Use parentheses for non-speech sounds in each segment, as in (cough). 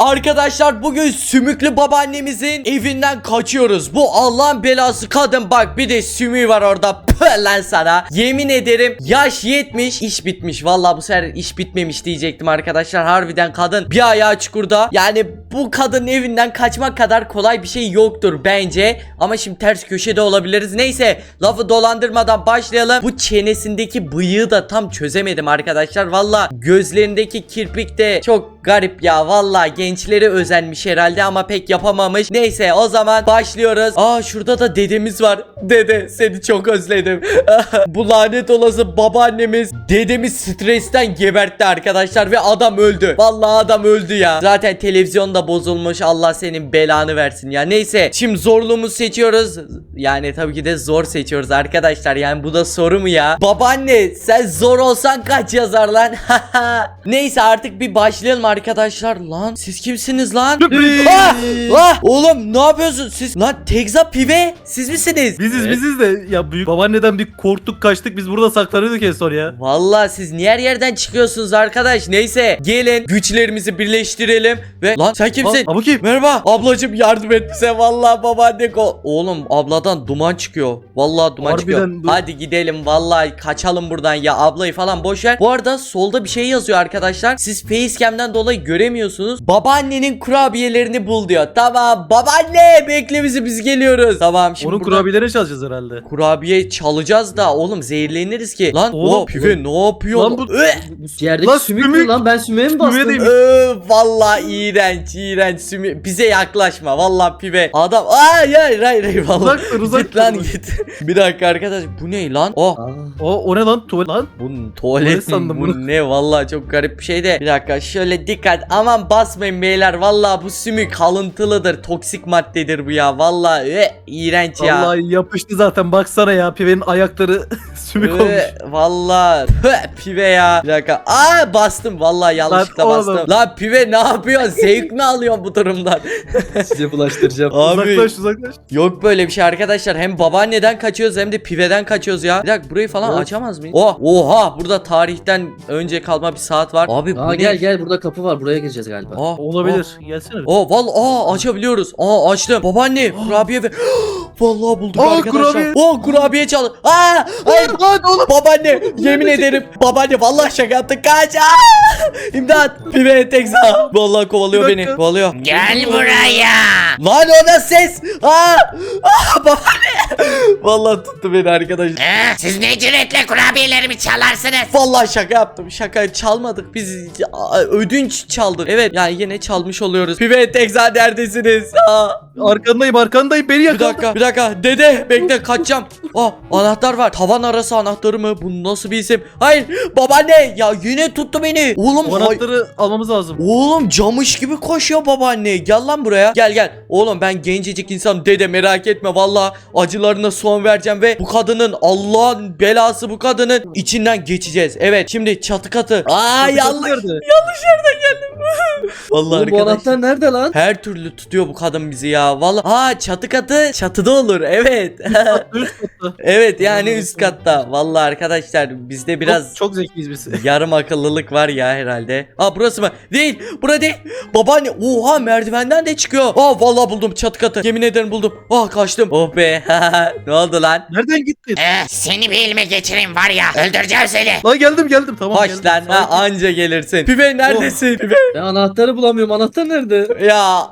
Arkadaşlar bugün sümüklü babaannemizin evinden kaçıyoruz. Bu Allah'ın belası kadın bak bir de sümüğü var orada. Lan sana. Yemin ederim yaş 70 iş bitmiş. Vallahi bu sefer iş bitmemiş diyecektim arkadaşlar. Harbiden kadın bir ayağı çukurda. Yani bu kadının evinden kaçmak kadar kolay bir şey yoktur bence. Ama şimdi ters köşede olabiliriz. Neyse lafı dolandırmadan başlayalım. Bu çenesindeki bıyığı da tam çözemedim arkadaşlar. Valla gözlerindeki kirpik de çok garip ya. Valla gençleri özenmiş herhalde ama pek yapamamış. Neyse o zaman başlıyoruz. Aa şurada da dedemiz var. Dede seni çok özledim. (laughs) Bu lanet olası babaannemiz dedemi stresten gebertti arkadaşlar ve adam öldü. Vallahi adam öldü ya. Zaten televizyon da bozulmuş. Allah senin belanı versin ya. Neyse şimdi zorluğumuzu seçiyoruz. Yani tabii ki de zor seçiyoruz arkadaşlar. Yani bu da soru mu ya? Babaanne sen zor olsan kaç yazar lan? (laughs) Neyse artık bir başlayalım arkadaşlar. Lan siz kimsiniz lan? Sürpriz. Ah! Ah! Oğlum ne yapıyorsun siz? Lan Tekza Pive siz misiniz? Biziz biziz de ya büyük babaanneden bir korktuk kaçtık biz burada saklanıyorduk en son ya. Vallahi siz niye her yerden çıkıyorsunuz arkadaş? Neyse gelin güçlerimizi birleştirelim ve lan sen kimsin? Aa, bu kim? Merhaba ablacım yardım et bize vallahi babaanne ko- Oğlum abladan duman çıkıyor. Vallahi duman Harbiden çıkıyor. du- Hadi gidelim vallahi kaçalım buradan ya ablayı falan boş ver. Bu arada solda bir şey yazıyor arkadaşlar. Siz facecam'den dolayı göremiyorsunuz. Babaannenin kurabiyelerini bul diyor. Tamam babaanne bekle bizi biz geliyoruz. Tamam şimdi Onun buradan- kurabiyelerini çalacağız herhalde. Kurabiye çalacağız da oğlum zehirleniriz ki. Lan Oğlum, o pive ne yapıyor? Lan bu- Üeh! Yerdeki Lan sümük sümük- mü lan? Ben sümüğe mi bastım? Sümüğe Ee, vallahi iğrenç iğrenç sümü bize yaklaşma vallahi pive adam ay hayır hayır hayır vallahi Uzak dur, uzak git lan git (laughs) bir dakika arkadaş bu ne lan oh Aa, O, o ne lan tuvalet lan? bu tuvalet Tuvalet mi sandım bu bunu. ne vallahi çok garip bir şey de bir dakika şöyle dikkat aman basmayın beyler vallahi bu sümük kalıntılıdır toksik maddedir bu ya vallahi üeh, iğrenç ya Vallahi yapıştı zaten baksana ya pivenin ayakları (laughs) sümük olmuş. Ee, Vallahi püh, pive ya. Bir dakika. Aa bastım. Vallahi yanlışlıkla Lan bastım. oğlum. Lan pive ne yapıyor? (laughs) Zevk mi alıyorsun bu durumdan? (laughs) size bulaştıracağım. Abi Uzaklaş uzaklaş. yok böyle bir şey arkadaşlar. Hem babaanneden kaçıyoruz hem de piveden kaçıyoruz ya. Bir dakika burayı falan Yok. açamaz mıyız? Oh, oha burada tarihten önce kalma bir saat var. Abi bu Aa ne? gel gel burada kapı var. Buraya gireceğiz galiba. Aa, Olabilir. Gelsene. Aa vallahi aa açabiliyoruz. Aa açtım. Babaanne (gasps) kurabiye ve (gasps) vallahi bulduk Aa, arkadaşlar. kurabiye. Oh kurabiye çaldı. Aa hayır. Lan oğlum. Babaanne yemin ederim babaanne vallahi şaka yaptık kaç Aa! İmdat pibe tekza vallahi kovalıyor Bir beni dakika. kovalıyor Gel buraya. lan o da ses aa, aa babaanne vallahi tuttu beni arkadaşlar He? Siz ne cüretle kurabiyelerimi çalarsınız? Vallahi şaka yaptım. Şaka çalmadık. Biz aa, ödünç çaldık. Evet yani yine çalmış oluyoruz. Pive Tekza neredesiniz? Aa, Arkandayım arkandayım beni bir yakala. dakika bir dakika. Dede bekle kaçacağım. Aa anahtar var. Tavan arası anahtarı mı? Bu nasıl bir isim? Hayır babaanne ya yine tuttu beni. Oğlum O hay- anahtarı almamız lazım. Oğlum camış gibi koşuyor babaanne. Gel lan buraya. Gel gel. Oğlum ben gencecik insan dede merak etme. Valla acılarına son vereceğim ve bu kadının Allah'ın belası bu kadının içinden geçeceğiz. Evet şimdi çatı katı. Aa Kapı yanlış. nerede? (laughs) Vallahi Oğlum, bu anahtar nerede lan? Her türlü tutuyor bu kadın bizi ya. Vallahi aa çatı katı çatıda olur. Evet. Üst katta. evet yani üst katta. (laughs) Vallahi arkadaşlar bizde biraz Çok, çok zekiyiz biz. (laughs) Yarım akıllılık var ya herhalde. Aa burası mı? Değil. Bura değil. Babaanne. Oha merdivenden de çıkıyor. Aa vallahi buldum çatı katı. Yemin ederim buldum. Ah kaçtım. Oh be. (laughs) ne oldu lan? Nereden gittin? Eh, seni bir elime geçireyim var ya. Öldüreceğim seni. Lan geldim geldim tamam Hoş geldim. lan. Ha, anca gelirsin. Pive neredesin? Pive. Ben anahtarı bulamıyorum. Anahtar nerede? Ya.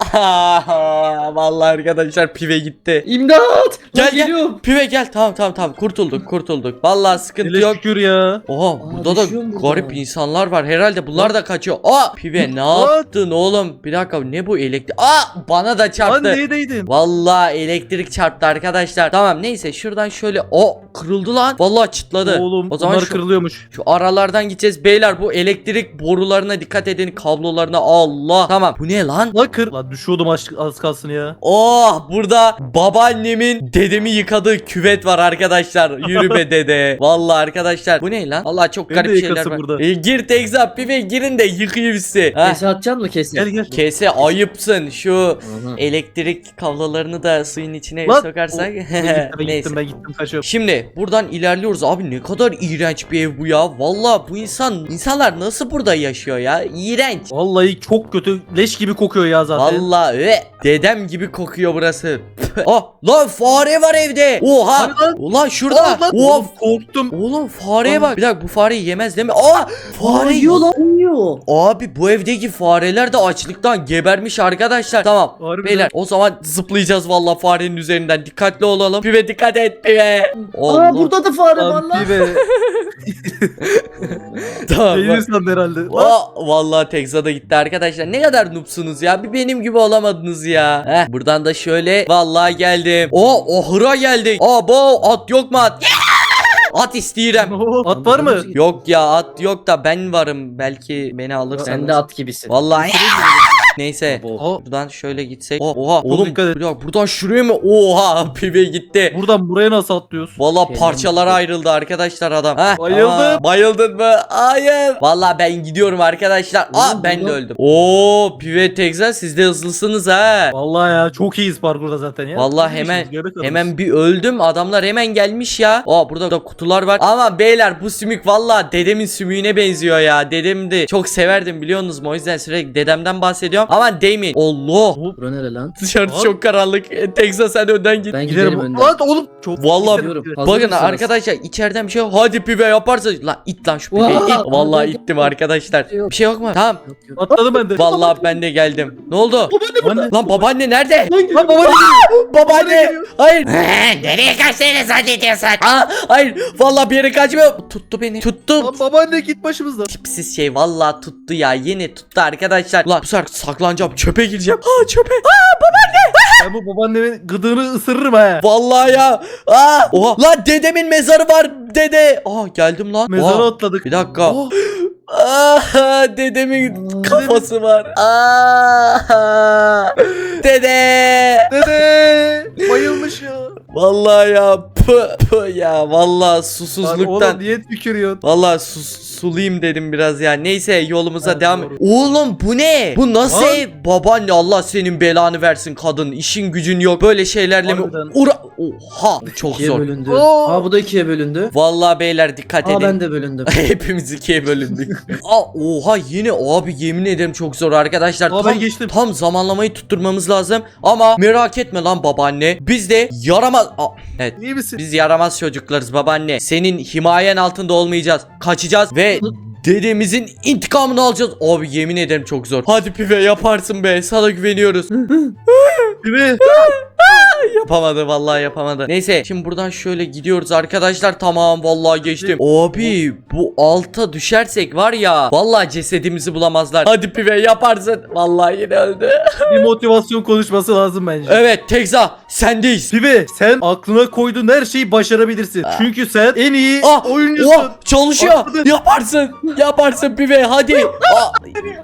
vallahi arkadaşlar pive gitti. İmdat! Gel, Lan gel. geliyorum. Pive gel. Tamam tamam tamam. Kurtulduk kurtulduk. Vallahi sıkıntı Hele yok. şükür ya. Oha Aa, burada da düşüyorum burada. garip insanlar var. Herhalde bunlar da kaçıyor. Aa pive ne Lan. yaptın oğlum? Bir dakika ne bu elektrik? Aa bana da Lan çarptı. neredeydin? Vallahi elektrik çarptı arkadaşlar. Tamam neyse şuradan şöyle o kırıldı lan. Vallahi çıtladı. Oğlum o zaman onlar şu, kırılıyormuş. şu aralardan gideceğiz. Beyler bu elektrik borularına dikkat edin. Kablolarına Allah. Tamam bu ne lan? Lan kır. Lan düşüyordum az, az kalsın ya. Oh burada babaannemin dedemi yıkadığı küvet var arkadaşlar. Yürü be dede. Vallahi arkadaşlar bu ne lan? Vallahi çok garip de şeyler var. burada. E, gir Tekzap pive girin de yıkayayım sizi. Ha? Kese atacaksın mı kese? Gel gel. Kese ayıpsın şu Aha. elektrik kablolarını da suyun içine Lan, sokarsak. (laughs) Ben gittim, ben Neyse. gittim ben gittim kaçıyorum. Şimdi buradan ilerliyoruz abi ne kadar iğrenç bir ev bu ya. Valla bu insan insanlar nasıl burada yaşıyor ya? İğrenç. Vallahi çok kötü leş gibi kokuyor ya zaten. Valla ve dedem gibi kokuyor burası. Püh. Ah lan fare var evde. Oha. Lan? Ulan şurada. Oha. oğlum korktum. Oğlum fareye bak. Bir dakika bu fareyi yemez değil mi? Aa fare yiyor lan yiyor. Abi bu evdeki fareler de açlıktan gebermiş arkadaşlar. Tamam. Harbiden. Beyler o zaman zıplayacağız valla farenin üzerinden. Dikkatli olalım. Pive dikkat et pive. Aa Allah. burada da fare var lan. pibe. (laughs) (laughs) Tamam. Sandı herhalde. Aa, vallahi Texas'a gitti arkadaşlar. Ne kadar noobsunuz ya. Bir benim gibi olamadınız ya. Heh, buradan da şöyle vallahi geldim. O ahıra geldik. Aa bu at yok mu at? (laughs) At isteyirem. (laughs) At var mı? Yok ya at yok da ben varım. Belki beni alırsanız. Sen de at gibisin. Vallahi. Neyse. Abo. Buradan şöyle gitsek. Oh, oha Oğlum oğlum. dikkat et. Bir dakika, buradan şuraya mı? Oha (laughs) pibe gitti. Buradan buraya nasıl atlıyorsun? Valla parçalara ayrıldı arkadaşlar adam. Heh, Bayıldım. aa, bayıldın mı? Hayır. Valla ben gidiyorum arkadaşlar. Aa Oğlum, ben de buradan- öldüm. Oo Pive Texas siz de hızlısınız ha. Vallahi ya çok iyiyiz parkurda zaten ya. Vallahi Biz hemen- işimiz, geride kalırız. Hemen bir öldüm. Adamlar hemen gelmiş ya. Aa burada da kutular var. Ama beyler bu sümük valla dedemin sümüğüne benziyor ya. Dedem de çok severdim biliyorsunuz mu? O yüzden sürekli dedemden bahsediyorum. Ama değmeyin. Allah. Bura nere lan? Dışarısı Lan. çok karanlık. E, Texas sen önden git. Ben giderim önden. Lan oğlum çok Vallahi Gidiyorum. Hazır Bakın mısınız? arkadaşlar içeriden bir şey yok. Hadi pibe yaparsa lan it lan şu pibeyi. Vaa, it. Vallahi ittim arkadaşlar. Bir şey yok. Mu? Tamam. Yok, yok. atladım ben de. Vallahi ben de geldim. Ne oldu? Anne. Lan babaanne nerede? Lan Lan baba Babaanne. Hayır. Nereye kaçtığını zannediyorsun? Aa, hayır. Vallahi bir yere kaçmıyor. Tuttu beni. Tuttu. Lan babaanne git başımızdan. Tipsiz şey vallahi tuttu ya. Yine tuttu arkadaşlar. Ulan bu sefer saklanacağım. Çöpe gireceğim. Aa çöpe. Aa babaanne. Ben bu babaannemin gıdığını ısırırım ha. Vallahi ya. Aa. Oha. Lan dedemin mezarı var. Dede. Aa geldim lan. Mezara Aa. atladık. Bir dakika. Oh, Aa, dedemin kafası var. Aa, dede. Dede bayılmış ya. Vallahi ya. Pı, pı ya. Vallahi Lan susuzluktan. oğlum niye tükürüyorsun? Vallahi sus, sulayım dedim biraz ya. Neyse yolumuza Evet, devam. doğru. Oğlum bu ne? Bu nasıl Lan. ev? Babaanne Allah senin belanı versin kadın. İşin gücün yok. Böyle şeylerle mi? Ura Oha çok İkiye zor. bölündü. Aa bu da ikiye bölündü. Vallahi beyler dikkat Aa edin. ben de bölündüm. (laughs) Hepimiz ikiye bölündük. (laughs) Aa, oha yine abi yemin ederim çok zor arkadaşlar. Aa, tam, ben geçtim. tam zamanlamayı tutturmamız lazım. Ama merak etme lan babaanne. Biz de yaramaz... Aa, evet. İyi misin? Biz yaramaz çocuklarız babaanne. Senin himayen altında olmayacağız. Kaçacağız ve dedemizin intikamını alacağız. Abi yemin ederim çok zor. Hadi pive yaparsın be. Sana güveniyoruz. Mi? (laughs) yapamadı vallahi yapamadı. Neyse şimdi buradan şöyle gidiyoruz arkadaşlar. Tamam vallahi geçtim. Abi bu alta düşersek var ya. Vallahi cesedimizi bulamazlar. Hadi pive yaparsın. Vallahi yine öldü. Bir (laughs) motivasyon konuşması lazım bence. evet Tekza sendeyiz. Pibe sen aklına koyduğun her şeyi başarabilirsin. Çünkü sen en iyi Ah, oyuncusun. oh, çalışıyor. Atladın. Yaparsın. Yaparsın pive hadi. (laughs) Aa,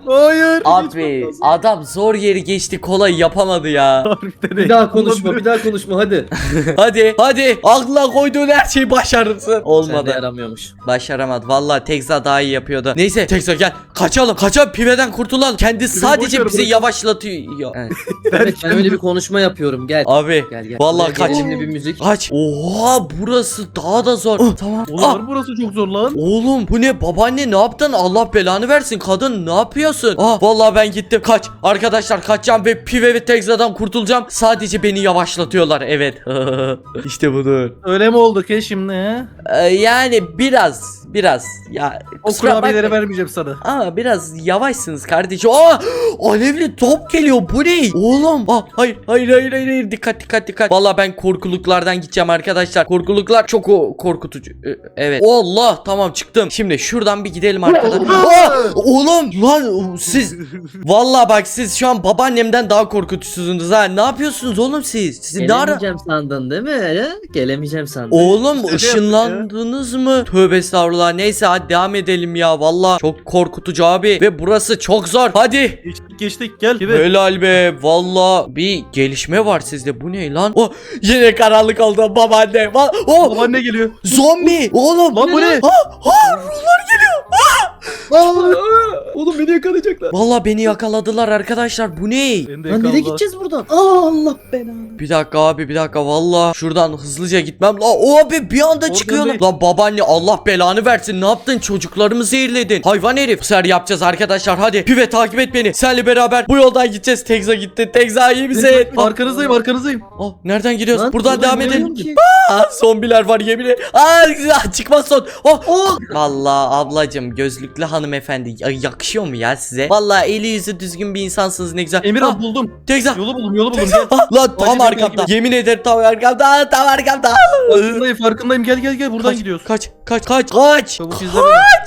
Hayır. Abi adam zor yeri geçti kolay yapamadı ya. Bir daha konuşma bir daha konuşma hadi. (laughs) hadi hadi aklına koyduğun her şeyi başarırsın. Sen Olmadı. yaramıyormuş. Başaramadı. Vallahi Tekza daha iyi yapıyordu. Neyse Tekza gel. Kaçalım. Kaçalım piveden kurtulalım. Kendi sadece boşver, bizi bırak. yavaşlatıyor. Evet. Evet ben öyle bir konuşma yapıyorum gel. Abi Gel gel. Vallahi Gel, kaç. Elimde bir müzik. kaç. Oha burası daha da zor. tamam. Oğlum Ah, harbi burası çok zor lan. Oğlum bu ne babaanne ne yaptın Allah belanı versin kadın ne yapıyorsun Ah vallahi ben gittim kaç arkadaşlar kaçacağım ve pive ve Tekza'dan kurtulacağım sadece beni yavaşlatıyorlar evet (laughs) işte budur Öyle mi oldu ki şimdi? Ee, yani biraz biraz ya O kusura kurabiyeleri bakmayın. vermeyeceğim sana. Ama biraz yavaşsınız kardeşim. Aa! Alevli top geliyor. Bu ne? Oğlum. Aa, hayır, hayır, hayır, hayır, hayır. Dikkat, dikkat, dikkat. Vallahi ben korkuluklardan gideceğim arkadaşlar. Korkuluklar çok o korkutucu. Ee, Evet. Allah, tamam çıktım. Şimdi şuradan bir gidelim arkadaşlar. Aa! Oğlum lan siz Vallahi bak siz şu an babaannemden daha korkutucusunuz ha. Ne yapıyorsunuz oğlum siz? Siz ne ara Gelemeyeceğim sandın değil mi? He? Gelemeyeceğim sandın. Oğlum ışınlandınız mı? Tövbe estağfurullah. Neyse hadi devam edelim ya. Valla çok korkutucu abi. Ve burası çok zor. Hadi. Geçtik geçtik gel. Pibe. Helal be. Valla bir gelişme var sizde. Bu ne lan? Oh yine karanlık oldu babaanne. Oh Babaanne geliyor. zombi. Oğlum. Lan bu ne? Ha, ha ruhlar geliyor. Ha! Aa, (laughs) oğlum beni yakalayacaklar. Vallahi beni yakaladılar arkadaşlar. Bu ne? Beni de Lan nereye yakaladılar. gideceğiz buradan? Aa Allah belanı. Bir dakika abi bir dakika valla şuradan hızlıca gitmem. La o abi bir anda Oradan çıkıyorlar. değil. La babaanne Allah belanı versin ne yaptın çocuklarımı zehirledin. Hayvan herif. Bu sefer yapacağız arkadaşlar hadi. Pive takip et beni. Senle beraber bu yoldan gideceğiz. Tekza gitti. Tekza iyi misin? Ah, Arkanızdayım arkanızdayım. ah, nereden gidiyoruz? Lan, Buradan devam edelim. ki. Aa, zombiler var yemin ederim. Aa, (laughs) çıkmaz son. Oh. Oh. Vallahi ablacım gözlüklü hanımefendi ya- yakışıyor mu ya size? Vallahi eli yüzü düzgün bir insansınız ne güzel. Emir Ah, abi buldum. Tekza. Yolu buldum yolu buldum. Gel. Ah, lan tam arkamda. Yemin ederim tam arkamda. Aa, Tam arkamda. Farkındayım farkındayım gel gel gel buradan Kaç, gidiyoruz. Kaç kaç kaç kaç. Çabuk beni.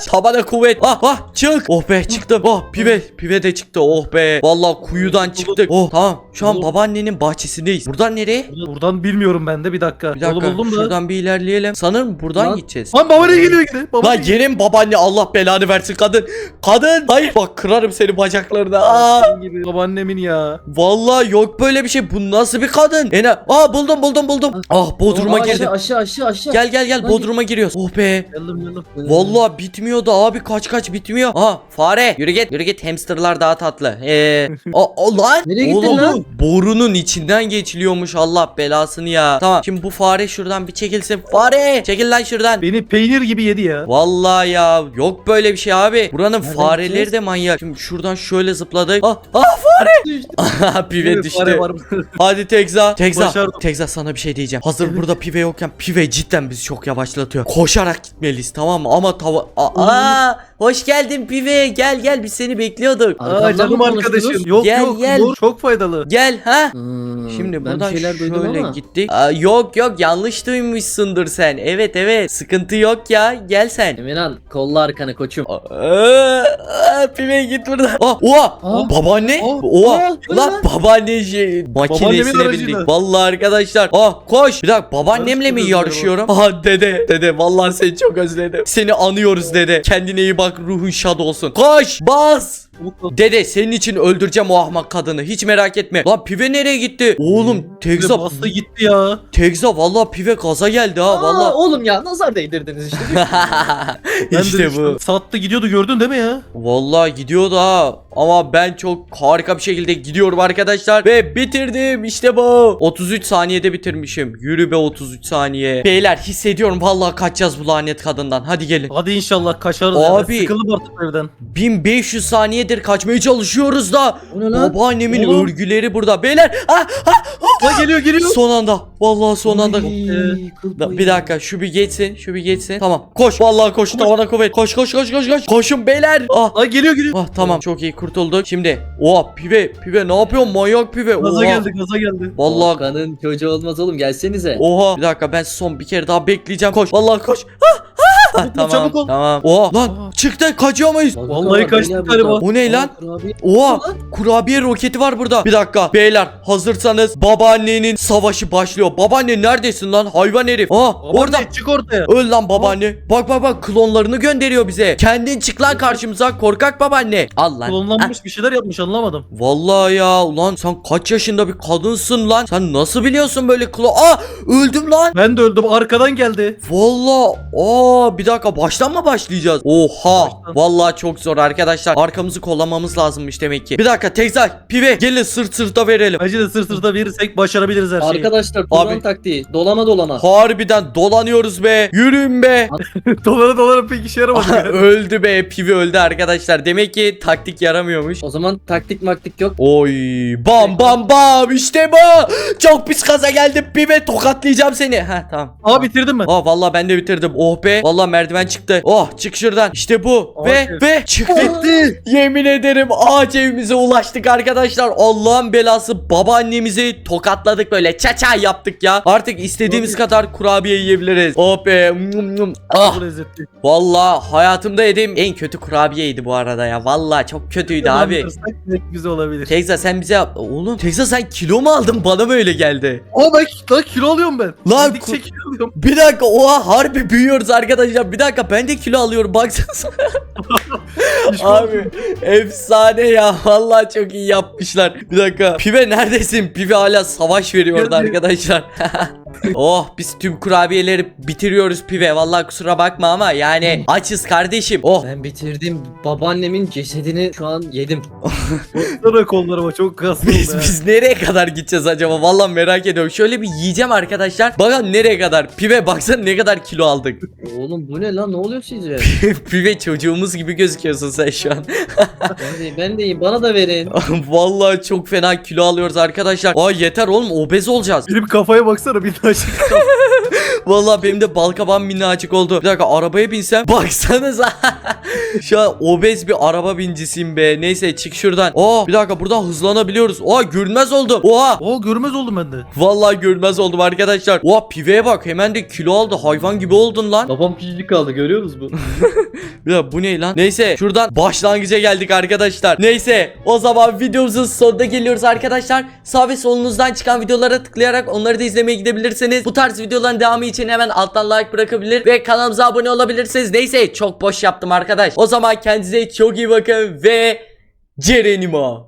Tabana kuvvet. Ah ah çık. Oh be çıktım. Oh pive pive de çıktı. Oh be. Vallahi kuyudan çıktık. Oh tamam. Şu an babaannenin bahçesindeyiz. Buradan nereye? Buradan bilmiyorum ben de bir dakika. Bir Yolu dakika. buldum da. Şuradan bir ilerleyelim. Sanırım buradan Lan. gideceğiz. Lan baba nereye geliyor? Baba Lan yerim babaanne Allah belanı versin kadın. Kadın. Hayır bak kırarım seni bacaklarına. Aa. Gibi babaannemin ya. Vallahi yok böyle bir şey. Bu nasıl bir kadın? Ene. Aa buldum buldum buldum. Ah Bodrum'a Aa, girdim. Aşağı aşağı aşağı. Gel gel gel Lan Bodrum'a giriyoruz. Oh be. Geldim geldim. Vallahi bitmiyordu abi kaç kaç bitmiyor. Aha fare yürü git yürü git hamsterlar daha tatlı. Ee, (laughs) o, o lan. Nereye gittin Oğlum, lan? Borunun içinden geçiliyormuş Allah belasını ya. Tamam şimdi bu fare şuradan bir çekilsin. Fare çekil lan şuradan. Beni peynir gibi yedi ya. Vallahi ya yok böyle bir şey abi. Buranın Nereden fareleri gideceğiz? de manyak. Şimdi şuradan şöyle zıpladık. Ah, ah fare. (laughs) pive düştü. (laughs) Hadi Tekza. Tekza. Başardım. Tekza sana bir şey diyeceğim. Hazır burada pive yokken pive cidden bizi çok yavaşlatıyor. Koşarak gitmeliyiz tamam mı? Ama tava... Aa, hoş geldin pive. Gel gel biz seni bekliyorduk. Aa Arkamdan canım mı arkadaşım. konuştunuz? Yok Gel, yok. gel. Doğru, çok faydalı. Gel ha. Hmm, Şimdi ben buradan bir şeyler duydum şöyle ama. gittik. Aa, yok yok yanlış duymuşsundur sen. Evet evet sıkıntı yok ya. Gel sen. Emirhan kolla arkanı koçum. Aa, aa, pive git buradan. Aa, oha. Aa. Babaanne. Aa. Oha. Aa, bu ne Lan lan? babaanne şey, makinesine Babaannemin bindik. Vallahi arkadaşlar. Aa koş. Bir dakika babaannemle mi Yarışıyoruz yarışıyorum? Aha dede. Dede vallahi seni çok özledim. Seni anıyoruz dede. Kendine iyi bak ruhun şad olsun. Koş. Bas. Dede senin için öldüreceğim o ahmak kadını. Hiç merak etme. Lan pive nereye gitti? Oğlum Tekza. Tekza bastı gitti ya. Tekza vallahi pive gaza geldi ha Aa, vallahi. oğlum ya nazar değdirdiniz işte. (laughs) Ben işte bu. düştüm. Sattı gidiyordu gördün değil mi ya? Vallahi gidiyordu ha. Ama ben çok harika bir şekilde gidiyorum arkadaşlar. Ve bitirdim işte bu. 33 saniyede bitirmişim. Yürü be 33 saniye. Beyler hissediyorum vallahi kaçacağız bu lanet kadından. Hadi gelin. Hadi inşallah kaçarız Abi. Sıkıldım artık evden. 1500 saniyedir kaçmaya çalışıyoruz da. O ne lan? Babaannemin Oğlum. örgüleri burada. Beyler ah, Ha geliyor geliyor. son anda. Vallahi son anda. Ay, kıl Da- payı. bir dakika şu bir geçsin şu bir geçsin tamam koş vallahi koş tavana kuvvet koş koş koş koş koş koşun beyler ah Ha geliyor geliyor. Ah tamam çok iyi kurtulduk. Şimdi oha pive pive ne yapıyorsun manyak pive. Gaza Oha. geldi gaza geldi. Vallahi Volkan'ın çocuğu olmaz oğlum gelsenize. oha bir dakika ben son bir kere daha bekleyeceğim. Koş vallahi koş. Ah, ah, ah. Çabuk ol, tamam çabuk ol. tamam. Oha lan Aa. çıktı kaçıyor muyuz? Volkan Vallahi kaçtık galiba. O ne lan? Oha kurabiye roketi var burada. Bir dakika beyler hazırsanız babaannenin savaşı başlıyor. Babaanne neredesin lan hayvan herif? Aa Orada çık ortaya. Öl lan babaanne. Bak bak bak klonlarını gönderiyor bize. Kendin çık lan karşımıza korkak babaanne. Al lan. Klonlanmış bir şeyler yapmış anlamadım. Vallahi ya ulan sen kaç yaşında bir kadınsın lan? Sen nasıl biliyorsun böyle klo... Aa öldüm lan. Ben de öldüm arkadan geldi. Vallahi aa bir dakika baştan mı başlayacağız? Oha. Baştan. Vallahi çok zor arkadaşlar. Arkamızı kollamamız lazımmış demek ki. Bir dakika Tekzay pive gelin sırt sırta verelim. Bence de sırt sırta verirsek başarabiliriz her şeyi. Arkadaşlar Abi. Turan taktiği. Dolama dolama. Harbiden dolanıyoruz be. Yürüyün be. (laughs) dolara dolara pek işe yaramadı. ya. öldü be. Pive öldü arkadaşlar. Demek ki taktik yaramıyormuş. O zaman taktik maktik yok. Oy bam bam bam işte bu. Çok pis kaza geldi. Pive tokatlayacağım seni. Ha tamam. Aa bitirdim ben. Aa vallahi ben de bitirdim. Oh be. Vallahi merdiven çıktı. Oh çık şuradan. İşte bu. Abi. Ve ve çıktı. Bitti. Yemin ederim ağaç evimize ulaştık arkadaşlar. Allah'ın belası babaannemizi tokatladık böyle. Çaça yaptık ya. Artık istediğimiz Abi. kadar kurabiye yiyebiliriz. Oh be. Ah. Lezzetli. Vallahi hayatımda yediğim en kötü kurabiyeydi bu arada ya. Vallahi çok kötüydü abi. Güzel olabilir. Tekza sen bize oğlum Tekza sen kilo mu aldın bana mı öyle geldi? Aa ben lan kilo alıyorum ben. Lan. Bir dakika oha harbi büyüyoruz arkadaşlar. Bir dakika ben de kilo alıyorum baksanıza. (laughs) (laughs) Abi efsane ya. Vallahi çok iyi yapmışlar. Bir dakika. Pive neredesin? Pive hala savaş veriyordu Geldi. arkadaşlar. (laughs) oh biz tüm kurabiyeleri bitiriyoruz pive. Vallahi kusura bakma ama yani açız kardeşim. Oh Ben bitirdim. Babaannemin cesedini şu an yedim. Sonra kollarıma çok kaslı Biz, biz nereye kadar gideceğiz acaba? Vallahi merak ediyorum. Şöyle bir yiyeceğim arkadaşlar. Bakın nereye kadar? Pive baksana ne kadar kilo aldık. Oğlum bu ne lan? Ne oluyor size? (laughs) Pive çocuğumuz gibi gözüküyorsun sen şu an. ben de, ben deyim. Bana da verin. (laughs) Vallahi çok fena kilo alıyoruz arkadaşlar. Aa yeter oğlum obez olacağız. Benim kafaya baksana bir taş. (laughs) Vallahi benim de balkabağım minnacık oldu. Bir dakika arabaya binsem. (laughs) Baksanıza. Şu an obez bir araba bincisiyim be. Neyse çık şuradan. Aa bir dakika buradan hızlanabiliyoruz. Aa görünmez oldum. Oha. Oo görmez oldum ben de. Vallahi görünmez oldum arkadaşlar. Oha piveye bak hemen de kilo aldı. Hayvan gibi oldun lan. Babam küçücük kaldı görüyor musunuz bu? (laughs) Bir dakika bu ne lan? Neyse şuradan başlangıca geldik arkadaşlar. Neyse o zaman videomuzun sonuna geliyoruz arkadaşlar. Sağ ve solunuzdan çıkan videolara tıklayarak onları da izlemeye gidebilirsiniz. Bu tarz videoların devamı için hemen alttan like bırakabilir ve kanalımıza abone olabilirsiniz. Neyse çok boş yaptım arkadaş. O zaman kendinize çok iyi bakın ve Cerenimo.